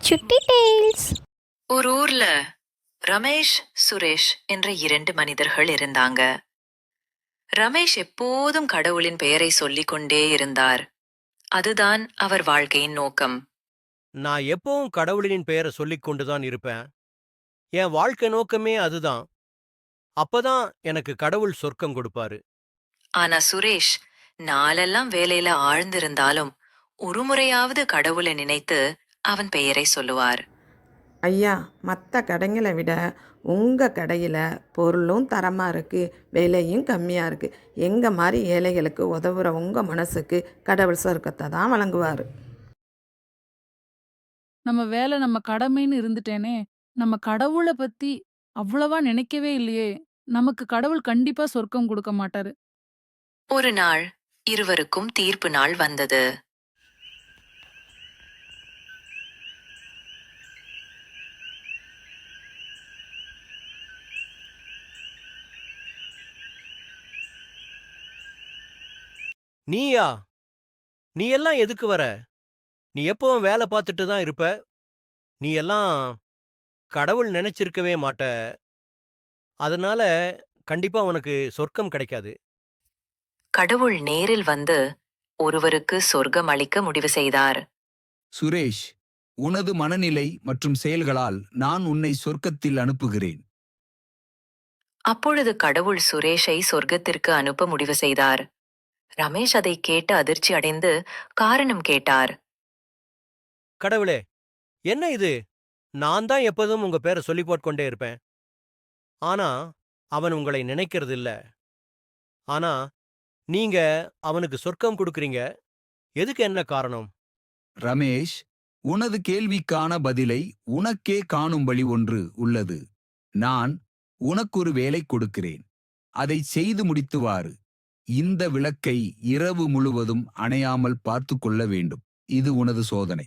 சுட்டி டெய்ல்ஸ் ஒரு ஊர்ல ரமேஷ் சுரேஷ் என்ற இரண்டு மனிதர்கள் இருந்தாங்க. ரமேஷ் எப்போதும் கடவுளின் பெயரை சொல்லிக் கொண்டே இருந்தார். அதுதான் அவர் வாழ்க்கையின் நோக்கம். நான் எப்பவும் கடவுளின் பெயரை சொல்லிக் கொண்டுதான் இருப்பேன். என் வாழ்க்கை நோக்கமே அதுதான். அப்பதான் எனக்கு கடவுள் சொர்க்கம் கொடுப்பாரு. ஆனா சுரேஷ் நாளெல்லாம் வேலையில ஆழ்ந்திருந்தாலும் ஒரு முறையாவது கடவுளை நினைத்து அவன் பெயரை சொல்லுவார். ஐயா மற்ற கடைங்களை விட உங்கள் கடையில் பொருளும் தரமாக இருக்குது விலையும் கம்மியாக இருக்குது எங்கள் மாதிரி ஏழைகளுக்கு உதவுற உங்கள் மனசுக்கு கடவுள் சொர்க்கத்தை தான் வழங்குவார். நம்ம வேலை நம்ம கடமைன்னு இருந்துட்டேனே நம்ம கடவுளை பத்தி அவ்வளவா நினைக்கவே இல்லையே. நமக்கு கடவுள் கண்டிப்பா சொர்க்கம் கொடுக்க மாட்டாரு. ஒரு நாள் இருவருக்கும் தீர்ப்பு நாள் வந்தது. நீயா? நீ எல்லாம் எதுக்கு வர? நீ எப்பவும் வேலை பார்த்துட்டு தான் இருப்ப. நீ எல்லாம் கடவுள் நினைச்சிருக்கவே மாட்ட. அதனால கண்டிப்பா உனக்கு சொர்க்கம் கிடைக்காது. கடவுள் நேரில் வந்து ஒருவருக்கு சொர்க்கம் அளிக்க முடிவு செய்தார். சுரேஷ் உனது மனநிலை மற்றும் செயல்களால் நான் உன்னை சொர்க்கத்தில் அனுப்புகிறேன். அப்பொழுது கடவுள் சுரேஷை சொர்க்கத்திற்கு அனுப்ப முடிவு செய்தார். ரமேஷ் அதை கேட்டு அதிர்ச்சி அடைந்து காரணம் கேட்டார். கடவுளே என்ன இது? நான் தான் எப்போதும் உங்க பேரை சொல்லி போட்கொண்டே இருப்பேன். ஆனா அவன் உங்களை நினைக்கிறது இல்ல ஆனா நீங்க அவனுக்கு சொர்க்கம் கொடுக்கறீங்க. எதுக்கு என்ன காரணம்? ரமேஷ் உனது கேள்விக்கான பதிலை உனக்கே காணும்படி ஒன்று உள்ளது. நான் உனக்கொரு வேலை கொடுக்கிறேன். அதை செய்து முடித்துவாறு இந்த விளக்கை இரவு முழுவதும் அணையாமல் பார்த்து கொள்ள வேண்டும். இது உனது சோதனை.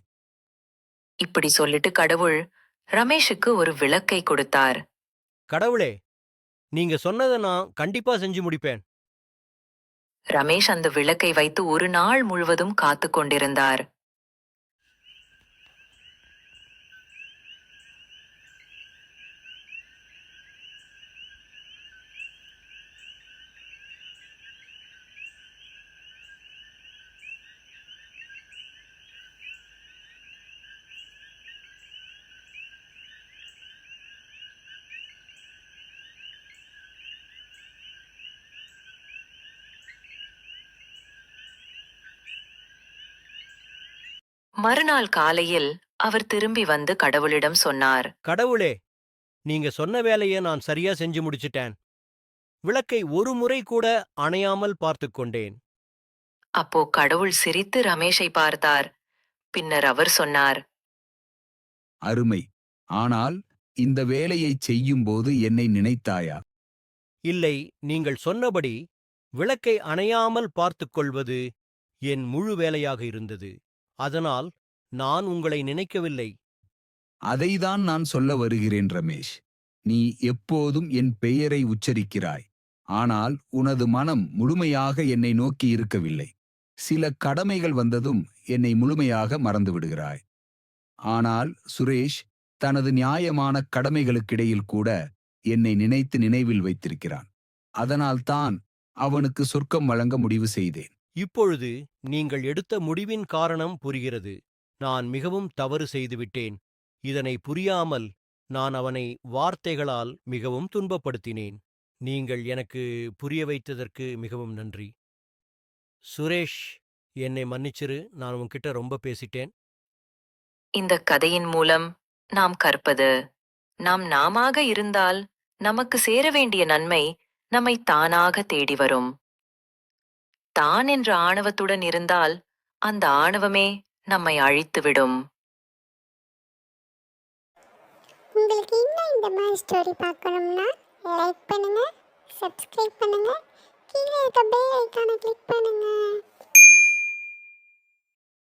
இப்படி சொல்லிட்டு கடவுள் ரமேஷுக்கு ஒரு விளக்கை கொடுத்தார். கடவுளே நீங்க சொன்னதை நான் கண்டிப்பா செஞ்சு முடிப்பேன். ரமேஷ் அந்த விளக்கை வைத்து ஒரு நாள் முழுவதும் காத்து கொண்டிருந்தார். மறுநாள் காலையில் அவர் திரும்பி வந்து கடவுளிடம் சொன்னார். கடவுளே நீங்க சொன்ன வேலையை நான் சரியா செஞ்சு முடிச்சிட்டேன். விளக்கை ஒரு முறை கூட அணையாமல் பார்த்துக் கொண்டேன். அப்போ கடவுள் சிரித்து ரமேஷை பார்த்தார். பின்னர் அவர் சொன்னார். அருமை. ஆனால் இந்த வேலையைச் செய்யும்போது என்னை நினைத்தாயா? இல்லை நீங்கள் சொன்னபடி விளக்கை அணையாமல் பார்த்துக் கொள்வது என் முழு வேலையாக இருந்தது. அதனால் நான் உங்களை நினைக்கவில்லை. அதைதான் நான் சொல்ல வருகிறேன் ரமேஷ். நீ எப்போதும் என் பெயரை உச்சரிக்கிறாய். ஆனால் உனது மனம் முழுமையாக என்னை நோக்கி இருக்கவில்லை. சில கடமைகள் வந்ததும் என்னை முழுமையாக மறந்து விடுகிறாய். ஆனால் சுரேஷ் தனது நியாயமான கடமைகளுக்கிடையில் கூட என்னை நினைத்து நினைவில் வைத்திருக்கிறான். அதனால்தான் அவனுக்கு சொர்க்கம் வழங்க முடிவு செய்தேன். இப்பொழுது நீங்கள் எடுத்த முடிவின் காரணம் புரிகிறது. நான் மிகவும் தவறு செய்துவிட்டேன். இதனை புரியாமல் நான் அவனை வார்த்தைகளால் மிகவும் துன்பப்படுத்தினேன். நீங்கள் எனக்கு புரிய வைத்ததற்கு மிகவும் நன்றி. சுரேஷ் என்னை மன்னிச்சிரு நான் உன்கிட்ட ரொம்ப பேசிட்டேன். இந்த கதையின் மூலம் நாம் கற்பது நாம் நாமாக இருந்தால் நமக்கு சேர வேண்டிய நன்மை நம்மை தானாக தேடி வரும். தான் என்ற ஆணவத்துடன் இருந்தால் அந்த ஆணவமே நம்மை அழித்துவிடும். உங்களுக்கு இன்னும் இந்த மாதிரி ஸ்டோரி பார்க்கணும்னா லைக் பண்ணுங்க சப்ஸ்கிரைப் பண்ணுங்க. கீழே இருக்க பெல் ஐக்கானை கிளிக் பண்ணுங்க.